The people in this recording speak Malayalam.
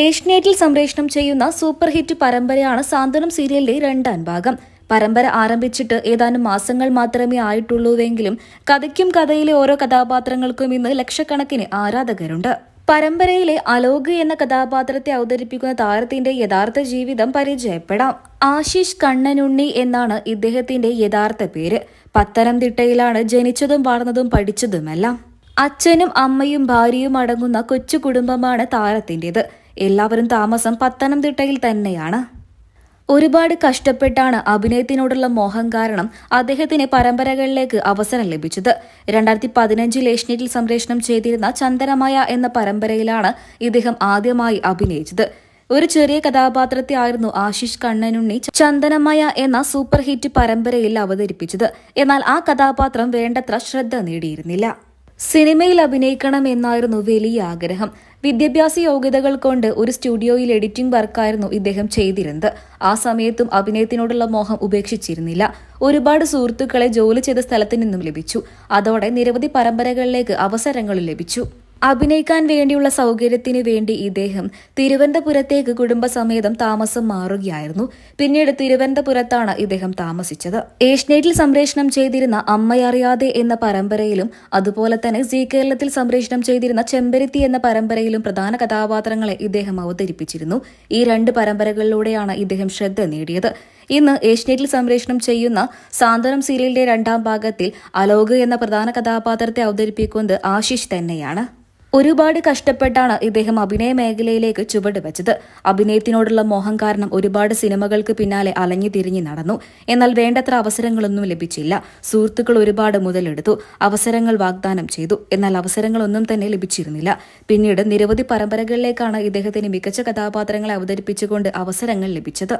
ഏഷ്യനെറ്റിൽ സംപ്രേഷണം ചെയ്യുന്ന സൂപ്പർ ഹിറ്റ് പരമ്പരയാണ് സാന്ത്വനം സീരിയലിലെ രണ്ടാം ഭാഗം. പരമ്പര ആരംഭിച്ചിട്ട് ഏതാനും മാസങ്ങൾ മാത്രമേ ആയിട്ടുള്ളൂവെങ്കിലും കഥയ്ക്കും കഥയിലെ ഓരോ കഥാപാത്രങ്ങൾക്കും ഇന്ന് ലക്ഷക്കണക്കിന് ആരാധകരുണ്ട്. പരമ്പരയിലെ അലോക് എന്ന കഥാപാത്രത്തെ അവതരിപ്പിക്കുന്ന താരത്തിന്റെ യഥാർത്ഥ ജീവിതം പരിചയപ്പെടാം. ആശിഷ് കണ്ണനുണ്ണി എന്നാണ് ഇദ്ദേഹത്തിന്റെ യഥാർത്ഥ പേര്. പത്തനംതിട്ടയിലാണ് ജനിച്ചതും വളർന്നതും പഠിച്ചതുമെല്ലാം. അച്ഛനും അമ്മയും ഭാര്യയും അടങ്ങുന്ന കൊച്ചു കുടുംബമാണ് താരത്തിന്റെത്. എല്ലാവരും താമസം പത്തനംതിട്ടയിൽ തന്നെയാണ്. ഒരുപാട് കഷ്ടപ്പെട്ടാണ് അഭിനയത്തിനോടുള്ള മോഹം കാരണം അദ്ദേഹത്തിന് പരമ്പരകളിലേക്ക് അവസരം ലഭിച്ചത്. രണ്ടായിരത്തി പതിനഞ്ചിൽ ഏഷ്യനെറ്റിൽ സംപ്രേഷണം ചെയ്തിരുന്ന ചന്ദനമയ എന്ന പരമ്പരയിലാണ് ഇദ്ദേഹം ആദ്യമായി അഭിനയിച്ചത്. ഒരു ചെറിയ കഥാപാത്രത്തെ ആയിരുന്നു ആശിഷ് കണ്ണനുണ്ണി ചന്ദനമായ എന്ന സൂപ്പർ ഹിറ്റ് പരമ്പരയിൽ അവതരിപ്പിച്ചത്. എന്നാൽ ആ കഥാപാത്രം വേണ്ടത്ര ശ്രദ്ധ നേടിയിരുന്നില്ല. സിനിമയിൽ അഭിനയിക്കണം എന്നായിരുന്നു വലിയ ആഗ്രഹം. വിദ്യാഭ്യാസ യോഗ്യതകൾ കൊണ്ട് ഒരു സ്റ്റുഡിയോയിൽ എഡിറ്റിംഗ് വർക്കായിരുന്നു ഇദ്ദേഹം ചെയ്തിരുന്നത്. ആ സമയത്തും അഭിനയത്തിനോടുള്ള മോഹം ഉപേക്ഷിച്ചിരുന്നില്ല. ഒരുപാട് സുഹൃത്തുക്കളെ ജോലി ചെയ്ത സ്ഥലത്തു നിന്നും ലഭിച്ചു. അതോടെ നിരവധി പരമ്പരകളിലേക്ക് അവസരങ്ങൾ ലഭിച്ചു. അഭിനയിക്കാൻ വേണ്ടിയുള്ള സൗകര്യത്തിന് വേണ്ടി ഇദ്ദേഹം തിരുവനന്തപുരത്തേക്ക് കുടുംബസമേതം താമസം മാറുകയായിരുന്നു. പിന്നീട് തിരുവനന്തപുരത്താണ് ഇദ്ദേഹം താമസിച്ചത്. ഏഷ്യനെറ്റിൽ സംപ്രേഷണം ചെയ്തിരുന്ന അമ്മയറിയാതെ എന്ന പരമ്പരയിലും അതുപോലെ തന്നെ സി കേരളത്തിൽ സംപ്രേഷണം ചെയ്തിരുന്ന ചെമ്പരത്തി എന്ന പരമ്പരയിലും പ്രധാന കഥാപാത്രങ്ങളെ ഇദ്ദേഹം അവതരിപ്പിച്ചിരുന്നു. ഈ രണ്ട് പരമ്പരകളിലൂടെയാണ് ഇദ്ദേഹം ശ്രദ്ധ നേടിയത്. ഇന്ന് ഏഷ്യനെറ്റിൽ സംപ്രേഷണം ചെയ്യുന്ന സാന്ത്വനം സീരിയലിന്റെ രണ്ടാം ഭാഗത്തിൽ അലോക് എന്ന പ്രധാന കഥാപാത്രത്തെ അവതരിപ്പിക്കുന്നത് ആശിഷ് തന്നെയാണ്. ഒരുപാട് കഷ്ടപ്പെട്ടാണ് ഇദ്ദേഹം അഭിനയ മേഖലയിലേക്ക് ചുവട് വെച്ചത്. അഭിനയത്തിനോടുള്ള മോഹം കാരണം ഒരുപാട് സിനിമകൾക്ക് പിന്നാലെ അലഞ്ഞു തിരിഞ്ഞു നടന്നു. എന്നാൽ വേണ്ടത്ര അവസരങ്ങളൊന്നും ലഭിച്ചില്ല. സുഹൃത്തുക്കൾ ഒരുപാട് മുതലെടുത്തു. അവസരങ്ങൾ വാഗ്ദാനം ചെയ്തു. എന്നാൽ അവസരങ്ങളൊന്നും തന്നെ ലഭിച്ചിരുന്നില്ല. പിന്നീട് നിരവധി പരമ്പരകളിലേക്കാണ് ഇദ്ദേഹത്തിന് മികച്ച കഥാപാത്രങ്ങളെ അവതരിപ്പിച്ചുകൊണ്ട് അവസരങ്ങൾ ലഭിച്ചത്.